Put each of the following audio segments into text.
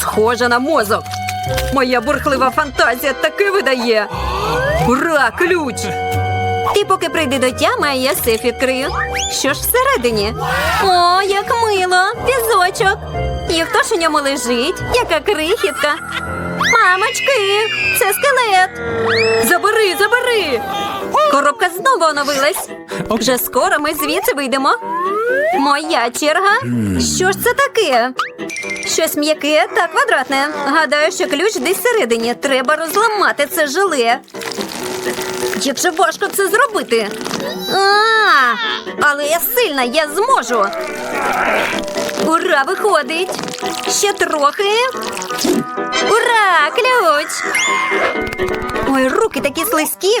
Схоже на мозок. Моя бурхлива фантазія таки видає. Ура, ключ! Ти поки прийди до тями, а я сейф відкрию. Що ж всередині? О, як мило! Візочок. І хто ж у ньому лежить? Яка крихітка. Мамочки, це скелет. Забери, забери. Коробка знову оновилась. Вже скоро ми звідси вийдемо. Моя черга. Що ж це таке? Щось м'яке та квадратне. Гадаю, що ключ десь всередині. Треба розламати це желе. Як же важко це зробити? А, але я сильна, я зможу. Ура, виходить. Ще трохи. Ура! Ключ! Ой, руки такі слизькі.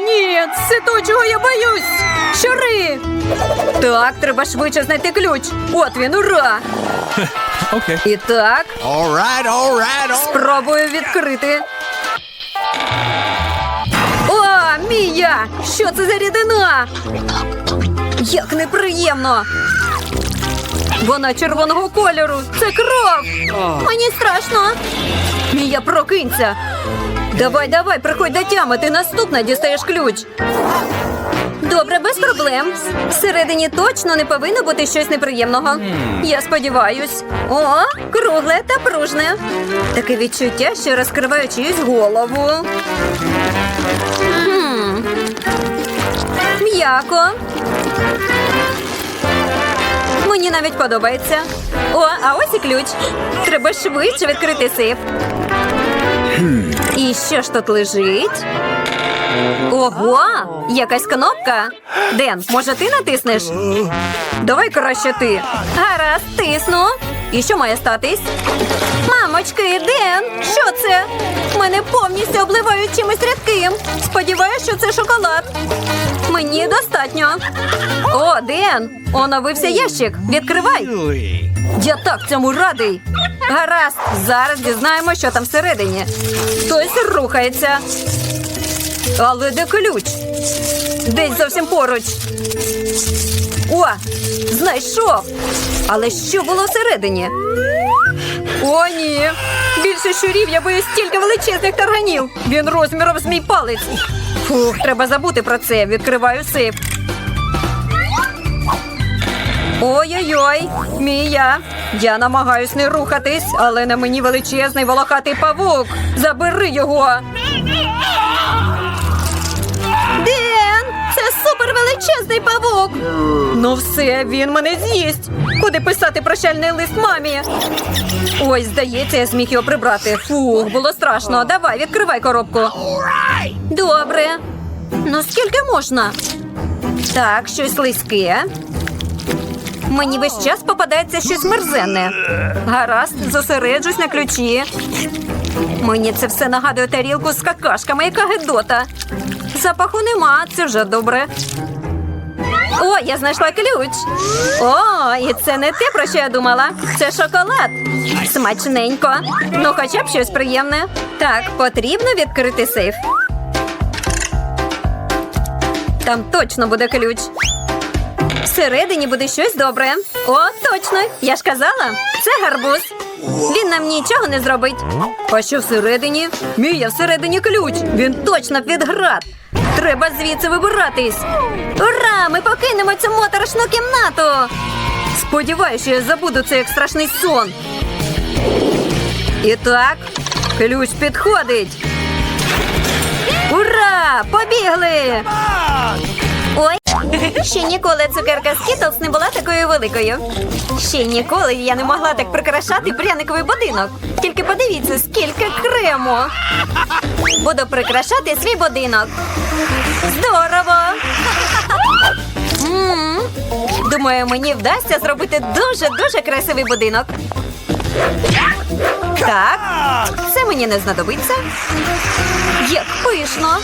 Ні, це то, чого я боюсь. Щури! Так, треба швидше знайти ключ. От він, ура! Okay. І так, All right, all right, all спробую відкрити. О, Мія! Що це за рідина? Як неприємно! Вона червоного кольору. Це кров. Мені страшно. Мія, прокинься. Давай, давай, приходь до тями. Ти наступна дістаєш ключ. Добре, без проблем. Всередині точно не повинно бути щось неприємного. Я сподіваюсь. О, кругле та пружне. Таке відчуття, що розкриваю чиюсь голову. М'яко. Мені навіть подобається. О, а ось і ключ. Треба швидше відкрити сейф. І що ж тут лежить? Ого, якась кнопка. Ден, може ти натиснеш? Давай краще ти. Гаразд, тисну. І що має статись? Мамочки, Ден, що це? Мене повністю обливають чимось рідким. Сподіваюсь, що це шоколад. Мені достатньо. О, Ден, оновився ящик. Відкривай. Я так цьому радий. Гаразд, зараз дізнаємо, що там всередині. Хтось рухається. Але де ключ? Десь зовсім поруч. О, знайшов. Але що було всередині? О, ні. Більше щурів я боюсь стільки величезних тарганів. Він розміром з мій палець. Фух, треба забути про це. Відкриваю сейф. Ой-ой-ой, Мія. Я намагаюсь не рухатись, але на мені величезний волохатий павук. Забери його. Ден, це супервеличезний павук. Ну все, він мене з'їсть. Куди писати прощальний лист мамі? Ой, здається, я зміг його прибрати. Фух, було страшно. Давай, відкривай коробку. Добре. Ну скільки можна? Так, щось слизьке. Мені весь час попадається щось мерзенне. Гаразд, зосереджусь на ключі. Мені це все нагадує тарілку з какашками, яка гедота. Запаху нема, це вже добре. О, я знайшла ключ. О, і це не те, про що я думала. Це шоколад. Смачненько. Ну, хоча б щось приємне. Так, потрібно відкрити сейф. Там точно буде ключ. Всередині буде щось добре. О, точно! Я ж казала, це гарбуз. Він нам нічого не зробить. А що всередині? Мія, всередині ключ. Він точно під град. Треба звідси вибиратись. Ура! Ми покинемо цю моторошну кімнату. Сподіваюся, що я забуду це як страшний сон. І так, ключ підходить. Ура! Побігли! Ще ніколи цукерка Скітлс не була такою великою. Ще ніколи я не могла так прикрашати пряниковий будинок. Тільки подивіться, скільки крему. Буду прикрашати свій будинок. Здорово! Думаю, мені вдасться зробити дуже-дуже красивий будинок. Так, це мені не знадобиться. Як пишно.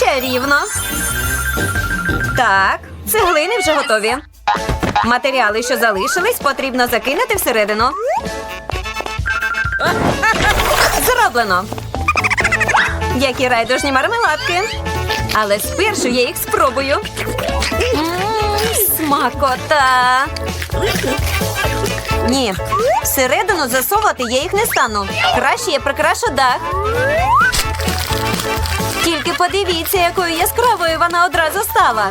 Чарівно. Так, цеглини вже готові. Матеріали, що залишились, потрібно закинути всередину. Зроблено. Які райдужні мармеладки. Але спершу я їх спробую. Смакота. Ні, всередину засовувати я їх не стану. Краще я прикрашу дах. Тільки подивіться, якою яскравою вона одразу стала.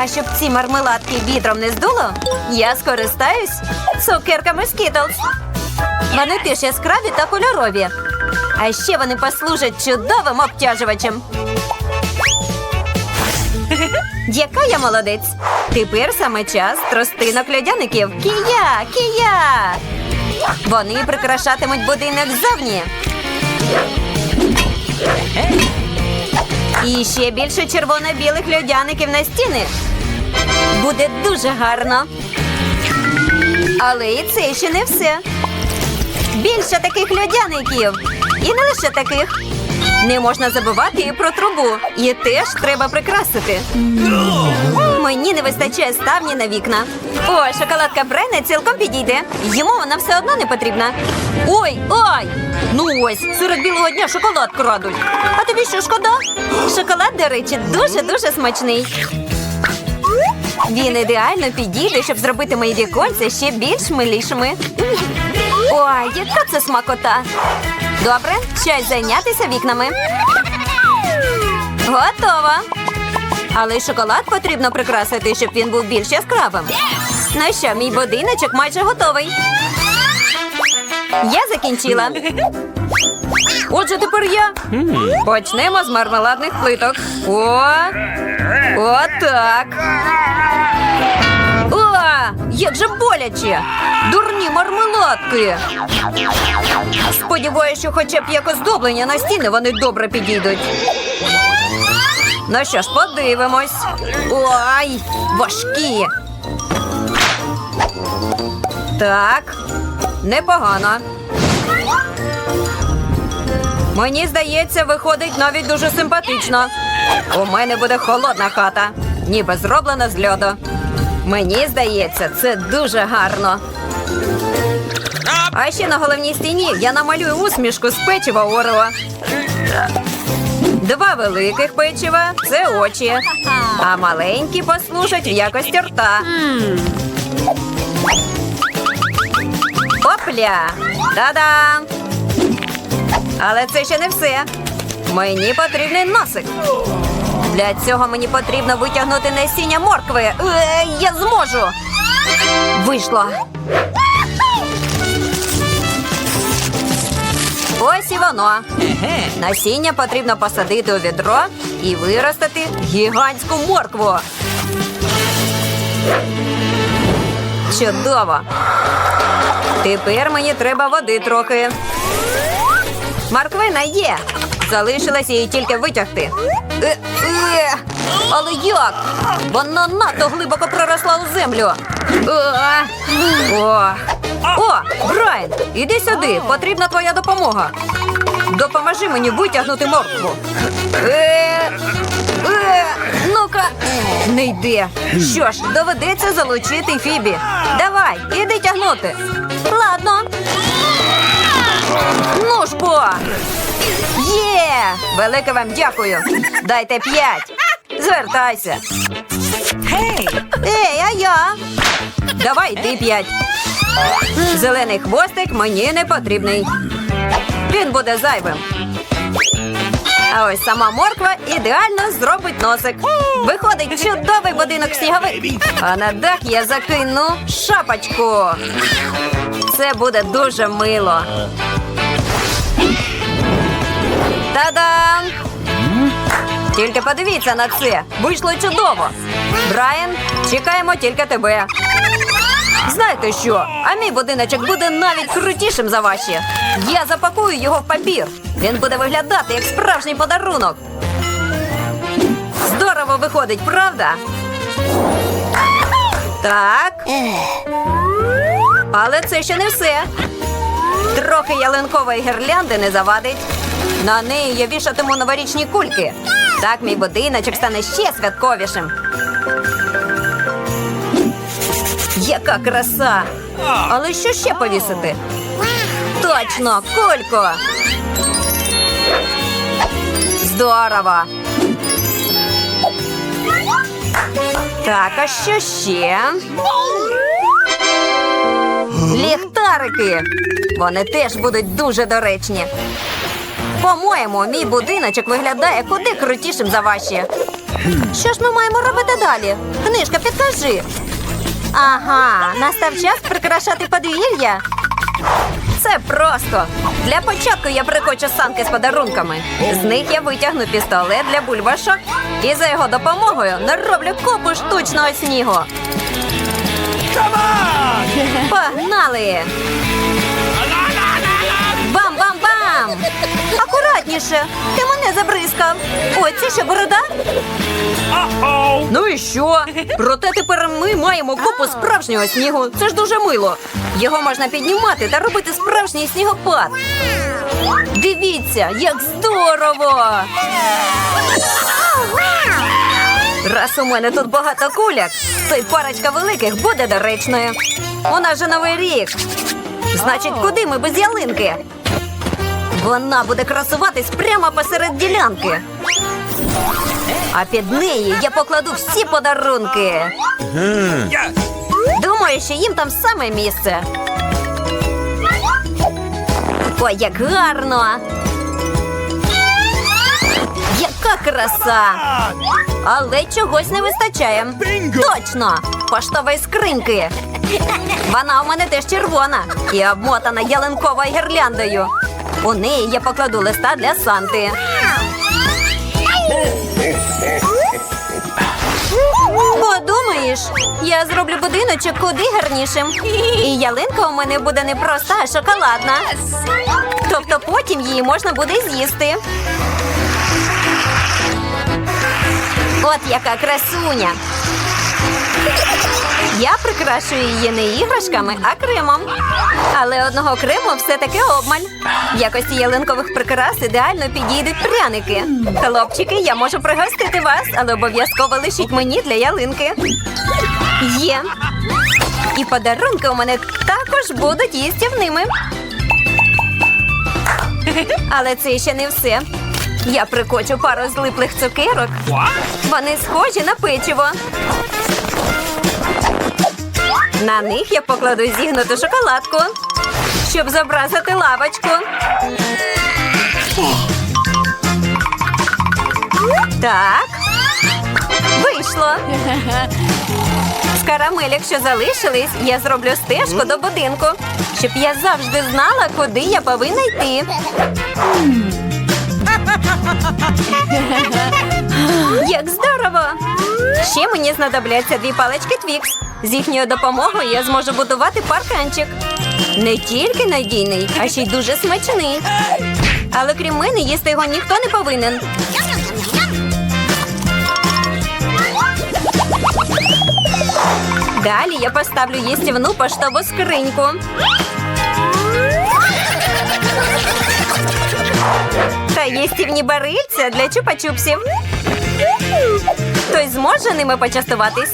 А щоб ці мармеладки вітром не здуло, я скористаюсь цукерками Skittles. Вони теж яскраві та кольорові. А ще вони послужать чудовим обтяжувачем. Яка я молодець! Тепер саме час тростинок льодяників. Кія! Кія! Вони прикрашатимуть будинок ззовні. І ще більше червоно-білих льодяників на стіни. Буде дуже гарно. Але і це ще не все. Більше таких льодяників. І не лише таких. Не можна забувати і про трубу. Її теж треба прикрасити. Мені не вистачає ставні на вікна. О, шоколадка Брена цілком підійде. Йому вона все одно не потрібна. Ой, ой! Ну ось, серед білого дня шоколад крадуть. А тобі що шкода? Шоколад, до речі, дуже-дуже смачний. Він ідеально підійде, щоб зробити мої віконця ще більш милішими. Ой, яка це смакота! Добре, час зайнятися вікнами. Готово. Але й шоколад потрібно прикрасити, щоб він був більш яскравим. Ну що, мій будиночок майже готовий. Я закінчила. Отже, тепер я. Почнемо з мармеладних плиток. О! Отак. О, як же боляче! Дурні мармеладки! Сподіваюся, що хоча б як оздоблення на стіни вони добре підійдуть. Ну що ж, подивимось. Ой, важкі. Так, непогано. Мені здається, виходить навіть дуже симпатично. У мене буде холодна хата, ніби зроблена з льоду. Мені здається, це дуже гарно. А ще на головній стіні я намалюю усмішку з печива Орео. Два великих печива це очі, а маленькі послужать в якості рта. Опля! Та-дам! Але це ще не все. Мені потрібний носик. Для цього мені потрібно витягнути насіння моркви. Е, я зможу. Вийшло. Ось і воно. Насіння потрібно посадити у відро і виростити гігантську моркву. Чудово. Тепер мені треба води трохи. Морквина є. Залишилось її тільки витягти. Е, е, але як? Вона надто глибоко проросла у землю. Е, О, О, Брайан, іди сюди. Потрібна твоя допомога. Допоможи мені витягнути моркву. Е, е, ну-ка, не йде. Що ж, доведеться залучити Фібі. Давай, іди тягнути. Ладно. Ну ж бо. Є! Велике вам дякую. Дайте п'ять. Звертайся. Ей, а я? Давай ти п'ять. Зелений хвостик мені не потрібний. Він буде зайвим. А ось сама морква ідеально зробить носик. Виходить чудовий будинок сніговик. А на дах я закину шапочку. Це буде дуже мило. Та-дам! Тільки подивіться на це. Вийшло чудово. Брайан, чекаємо тільки тебе. Знаєте що? А мій будиночок буде навіть крутішим за ваші. Я запакую його в папір. Він буде виглядати як справжній подарунок. Здорово виходить, правда? Так. Але це ще не все. Трохи ялинкової гірлянди не завадить. На неї я вішатиму новорічні кульки. Так мій будиночок стане ще святковішим. Яка краса! Але що ще повісити? Точно, кульку! Здорово! Так, а що ще? Ліхтарики! Вони теж будуть дуже доречні. По-моєму, мій будиночок виглядає куди крутішим за ваші. Що ж ми маємо робити далі? Книжка, підкажи. Ага, настав час прикрашати подвір'я. Це просто. Для початку я прикочу санки з подарунками. З них я витягну пістолет для бульбашок і за його допомогою нароблю купу штучного снігу. Погнали! Акуратніше! Ти мене забризкав! Ой, це що, борода? Ну і що? Проте тепер ми маємо купу справжнього снігу. Це ж дуже мило. Його можна піднімати та робити справжній снігопад. Дивіться, як здорово! Раз у мене тут багато куляк, то й парочка великих буде доречною. У нас же новий рік. Значить, куди ми без ялинки? Вона буде красуватись прямо посеред ділянки. А під неї я покладу всі подарунки. Думаю, що їм там саме місце. Ой, як гарно! Яка краса! Але чогось не вистачає. Точно! Поштової скриньки. Вона у мене теж червона і обмотана ялинковою гірляндою. У неї я покладу листа для Санти. Подумаєш, я зроблю будиночок куди гарнішим. І ялинка у мене буде не проста, а шоколадна. Тобто потім її можна буде з'їсти. От яка красуня. Я прикрашую її не іграшками, а кремом. Але одного крему все-таки обмаль. В якості ялинкових прикрас ідеально підійдуть пряники. Хлопчики, я можу пригостити вас, але обов'язково лишіть мені для ялинки. Є. І подарунки у мене також будуть їстівними. Але це ще не все. Я прикочу пару злиплих цукерок. Вони схожі на печиво. На них я покладу зігнуту шоколадку, щоб зобразити лавочку. Так. Вийшло. З карамелек, що залишились, я зроблю стежку до будинку, щоб я завжди знала, куди я повинна йти. Як здорово! Ще мені знадобляться дві палички Твікс. З їхньою допомогою я зможу будувати парканчик. Не тільки надійний, а ще й дуже смачний. Але крім мене, їсти його ніхто не повинен. Далі я поставлю їстівну поштову скриньку. Та їстівні барильця для чупа-чупсів. Хтось зможе ними почастуватись.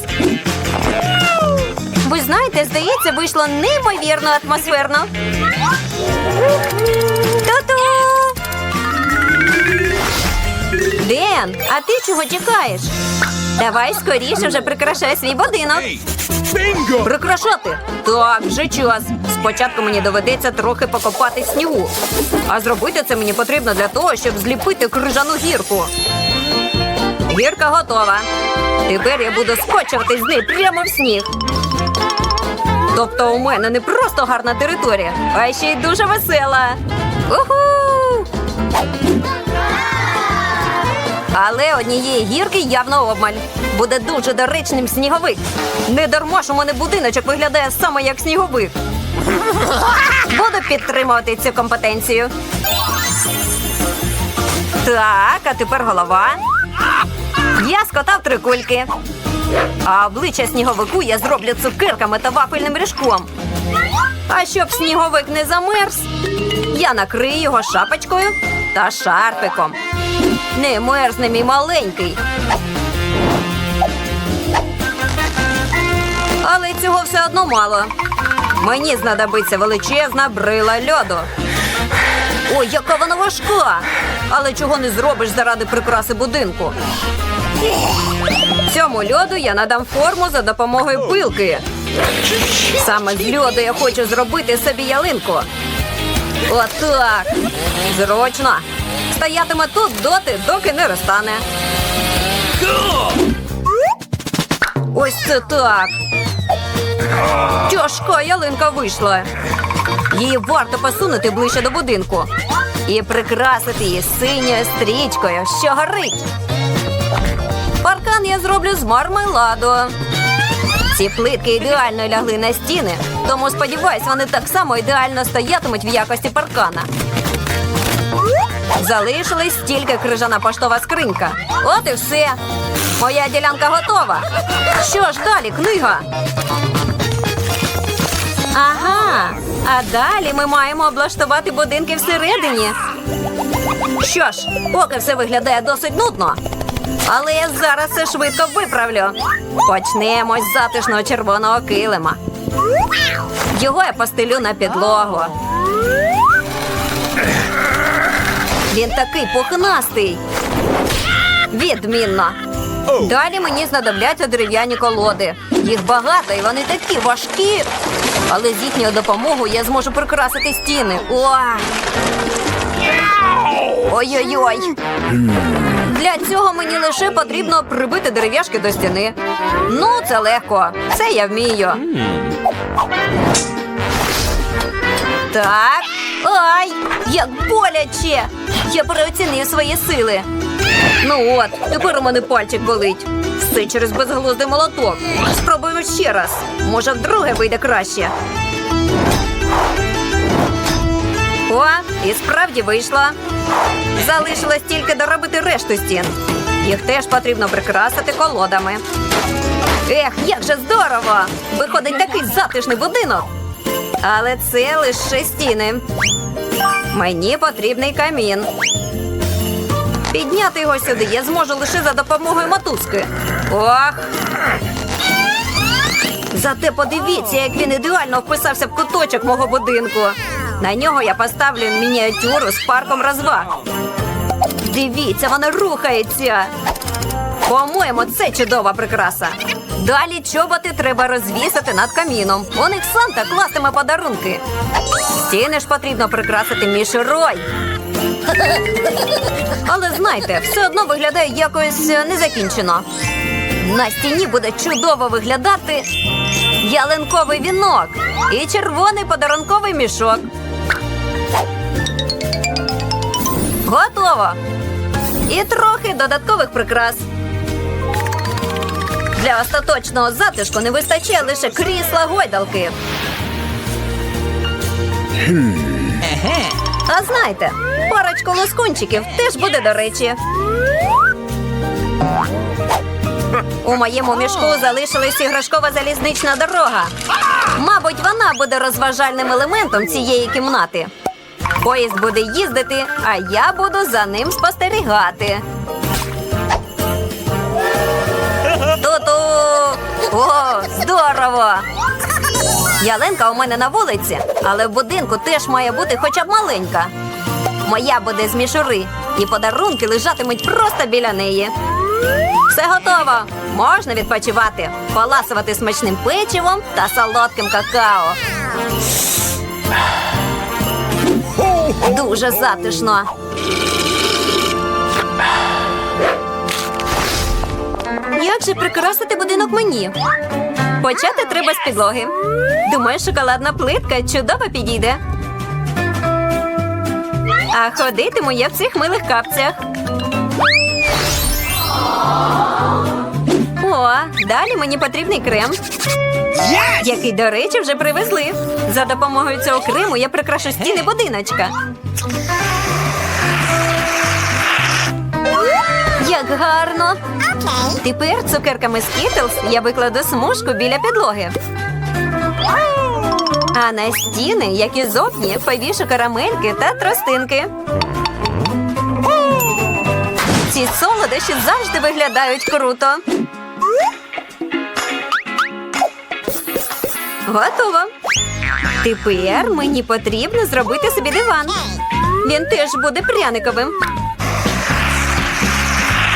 Ви знаєте, здається, вийшло неймовірно атмосферно. Ту-ту! Ден, а ти чого чекаєш? Давай скоріше вже прикрашай свій будинок. Bingo! Прикрашати? Так, вже час. Спочатку мені доведеться трохи покопати снігу. А зробити це мені потрібно для того, щоб зліпити крижану гірку. Гірка готова. Тепер я буду скочувати з неї прямо в сніг. Тобто у мене не просто гарна територія, а ще й дуже весела. Уху! Але однієї гірки явно обмаль. Буде дуже доречним сніговик. Не дарма у мене будиночок виглядає саме як сніговик. Буду підтримувати цю компетенцію. Так, а тепер голова. Я скотав три кульки. А обличчя сніговику я зроблю цукерками та вафельним ріжком. А щоб сніговик не замерз, я накрию його шапочкою та шарфиком. Не мерзне мій маленький. Але цього все одно мало. Мені знадобиться величезна брила льоду. Ой, яка вона важка! Але чого не зробиш заради прикраси будинку? Цьому льоду я надам форму за допомогою пилки. Саме з льоду я хочу зробити собі ялинку. Отак. Зручно. Стоятиме тут доти, доки не розтане. Ось це так. Тяжка ялинка вийшла. Її варто посунути ближче до будинку і прикрасити її синьою стрічкою, що горить. Паркан я зроблю з мармеладу. Ці плитки ідеально лягли на стіни, тому сподіваюсь, вони так само ідеально стоятимуть в якості паркана. Залишилась тільки крижана поштова скринька. От і все. Моя ділянка готова. Що ж далі, книга? Ага. А далі ми маємо облаштувати будинки всередині. Що ж, поки все виглядає досить нудно. Але я зараз це швидко виправлю. Почнемо з затишного червоного килима. Його я постелю на підлогу. Він такий пухнастий. Відмінно. Далі мені знадобляться дерев'яні колоди. Їх багато і вони такі важкі. Але з їхньою допомогою я зможу прикрасити стіни. Ой-ой-ой. Для цього мені лише потрібно прибити дерев'яшки до стіни. Ну, це легко. Це я вмію. Так. Ай, як боляче! Я переоцінив свої сили. Ну от, тепер у мене пальчик болить. Все через безглуздий молоток. Спробуємо ще раз. Може, вдруге вийде краще. О, і справді вийшло. Залишилось тільки доробити решту стін. Їх теж потрібно прикрасити колодами. Ех, як же здорово! Виходить такий затишний будинок. Але це лише стіни. Мені потрібний камін. Підняти його сюди я зможу лише за допомогою мотузки. Ох! Зате подивіться, як він ідеально вписався в куточок мого будинку. На нього я поставлю мініатюру з парком розваг. Дивіться, вона рухається. По-моєму, це чудова прикраса. Далі чоботи треба розвісити над каміном. У них Санта кластиме подарунки. Стіни ж потрібно прикрасити мішурой. Але знайте, все одно виглядає якось незакінчено. На стіні буде чудово виглядати ялинковий вінок і червоний подарунковий мішок. Готово. І трохи додаткових прикрас. Для остаточного затишку не вистачає лише крісла гойдалки. А знаєте, парочку лоскунчиків теж буде до речі. У моєму мішку залишилась іграшкова залізнична дорога. Мабуть, вона буде розважальним елементом цієї кімнати. Поїзд буде їздити, а я буду за ним спостерігати. Ту-ту! О, здорово! Ялинка у мене на вулиці, але в будинку теж має бути хоча б маленька. Моя буде з мішури, і подарунки лежатимуть просто біля неї. Все готово. Можна відпочивати, поласувати смачним печивом та солодким какао. Дуже затишно. Як же прикрасити будинок мені? Почати треба з підлоги. Думаю, шоколадна плитка чудово підійде. А ходитиму я в цих милих капцях. О, далі мені потрібний крем, який, до речі, вже привезли. За допомогою цього крему я прикрашу стіни будиночка. Як гарно! Тепер цукерками Skittles я викладу смужку біля підлоги. А на стіни, як і зовні, повішу карамельки та тростинки. Ці солодощі завжди виглядають круто. Готово. Тепер мені потрібно зробити собі диван. Він теж буде пряниковим.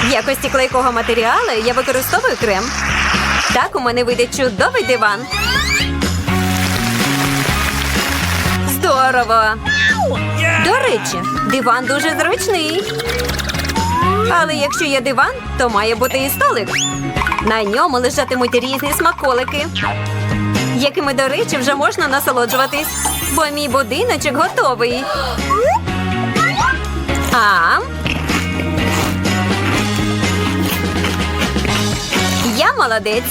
В якості клейкого матеріалу я використовую крем. Так у мене вийде чудовий диван. Здорово! До речі, диван дуже зручний. Але якщо є диван, то має бути і столик. На ньому лежатимуть різні смаколики, якими, до речі, вже можна насолоджуватись, бо мій будиночок готовий. А я молодець.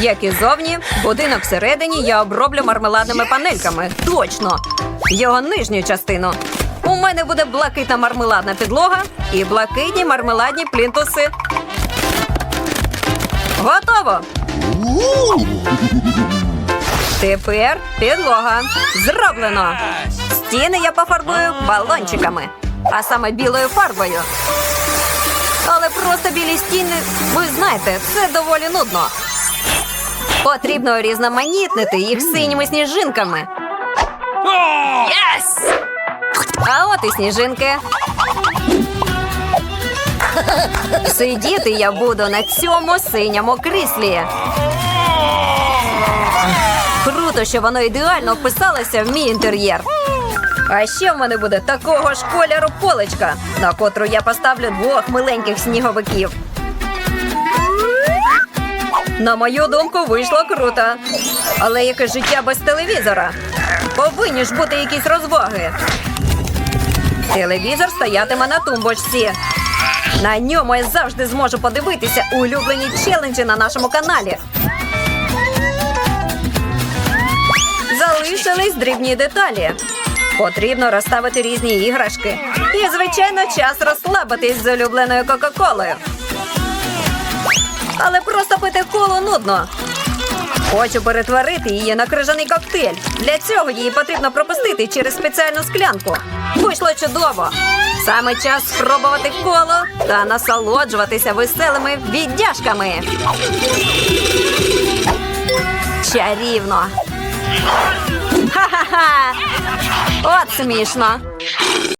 Як і зовні, будинок всередині я оброблю мармеладними панельками. Точно! Його нижню частину. У мене буде блакитна мармеладна підлога і блакитні мармеладні плінтуси. Готово! Тепер підлога. Зроблено. Стіни я пофарбую балончиками, а саме білою фарбою. Але просто білі стіни, ви знаєте, це доволі нудно. Потрібно різноманітнити їх синіми сніжинками. А от і сніжинки. Сидіти я буду на цьому синьому кріслі. Круто, що воно ідеально вписалося в мій інтер'єр. А ще в мене буде такого ж кольору поличка, на котру я поставлю двох миленьких сніговиків. На мою думку, вийшло круто. Але яке життя без телевізора? Повинні ж бути якісь розваги. Телевізор стоятиме на тумбочці. На ньому я завжди зможу подивитися улюблені челенджі на нашому каналі. Залишились дрібні деталі. Потрібно розставити різні іграшки. І, звичайно, час розслабитись з улюбленою Кока-Колою. Але просто пити колу нудно. Хочу перетворити її на крижаний коктейль. Для цього її потрібно пропустити через спеціальну склянку. Вийшло чудово. Саме час спробувати коло та насолоджуватися веселими віддяжками. Чарівно. Ха-ха-ха! От смішно.